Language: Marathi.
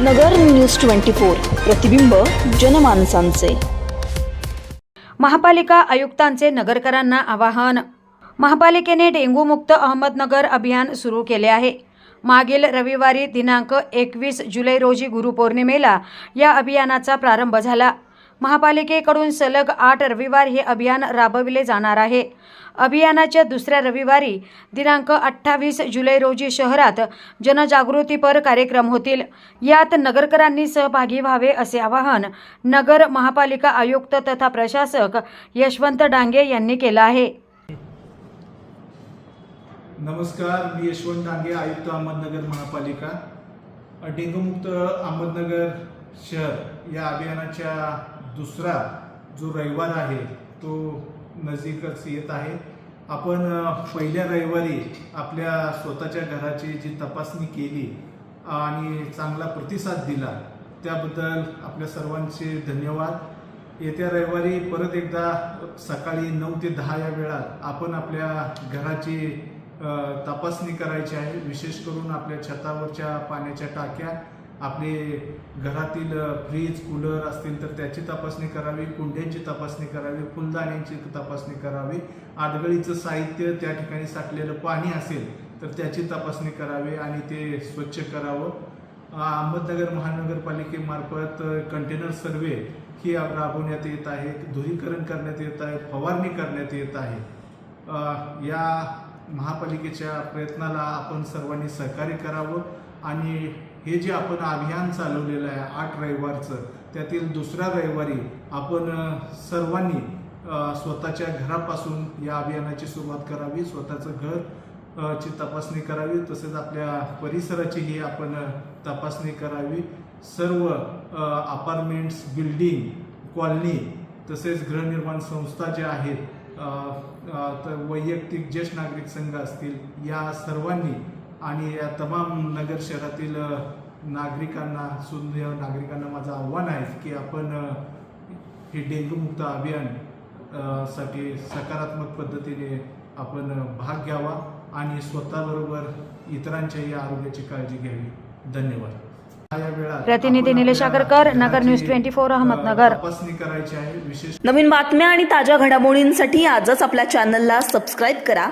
नगर न्यूज ट्वेंटी फोर प्रतिबिंब जनमानसांचे. महापालिका आयुक्तांचे नगरकरांना आवाहन. महापालिकेने डेंग्यूमुक्त अहमदनगर अभियान सुरू केले आहे. मागील रविवारी दिनांक एकवीस जुलै रोजी गुरुपौर्णिमेला या अभियानाचा प्रारंभ झाला. महापालिकेकडून सलग आठ रविवार हे अभियान राबविले जाणार आहे. अभियानाच्या दुसऱ्या रविवारी दिनांक अठ्ठावीस जुलै रोजी शहरात जनजागृतीपर कार्यक्रम होतील. यात नगरकरांनी सहभागी व्हावे असे आवाहन नगर महापालिका आयुक्त तथा प्रशासक यशवंत डांगे यांनी केलं आहे. नमस्कार मी यशवंत डांगे आयुक्त अहमदनगर महापालिका. डेंग्यूमुक्त अहमदनगर शहर या अभियानाच्या दुसरा जो रविवार आहे तो नजीकच येत आहे. आपण पहिल्या रविवारी आपल्या स्वतःच्या घराची जी तपासणी केली आणि चांगला प्रतिसाद दिला त्याबद्दल आपल्या सर्वांचे धन्यवाद. येत्या रविवारी परत एकदा सकाळी नऊ ते दहा या वेळात आपण आपल्या घराची तपासणी करायची आहे विशेष करून आपल्या छतावरच्या पाण्याच्या टाक्या. आपले घरातील फ्रीज कूलर असतील तर त्याची तपासणी करावी कुंड्यांची तपासणी करावी फुलदाण्यांची तपासणी करावी. आदगळीचं साहित्य त्या ठिकाणी साठलेलं पाणी असेल तर त्याची तपासणी करावी आणि ते स्वच्छ करावं. अहमदनगर महानगरपालिकेमार्फत कंटेनर सर्वे ही राबवण्यात येत आहे धुरीकरण करण्यात येत आहे फवारणी करण्यात येत आहे. या महापालिकेच्या प्रयत्नाला आपण सर्वांनी सहकार्य करावं आणि हे जे आपण अभियान चालवलेलं आहे आठ रविवारचं त्यातील दुसऱ्या रविवारी आपण सर्वांनी स्वतःच्या घरापासून या अभियानाची सुरुवात करावी स्वतःचं घर ची तपासणी करावी तसेच आपल्या परिसराचीही आपण तपासणी करावी. सर्व अपार्टमेंट्स बिल्डिंग कॉलनी तसेच गृहनिर्माण संस्था ज्या आहेत तर वैयक्तिक ज्येष्ठ नागरिक संघ असतील या सर्वांनी आणि या तमाम नगर शहरातील नागरिकांना सुज्ञ नागरिकांना माझं आव्हान आहे की आपण हे डेंग्यूमुक्त अभियानसाठी सकारात्मक पद्धतीने आपण भाग घ्यावा आणि स्वतःबरोबर इतरांच्याही आरोग्याची काळजी घ्यावी. धन्यवाद. प्रतिनिधी निलेश आगरकर, नगर न्यूज 24 अ, अहमदनगर. करायची आहे. विशेष नवीन बातम्या आणि ताज्या घडामोडींसाठी आजच आपल्या चॅनलला सबस्क्राईब करा.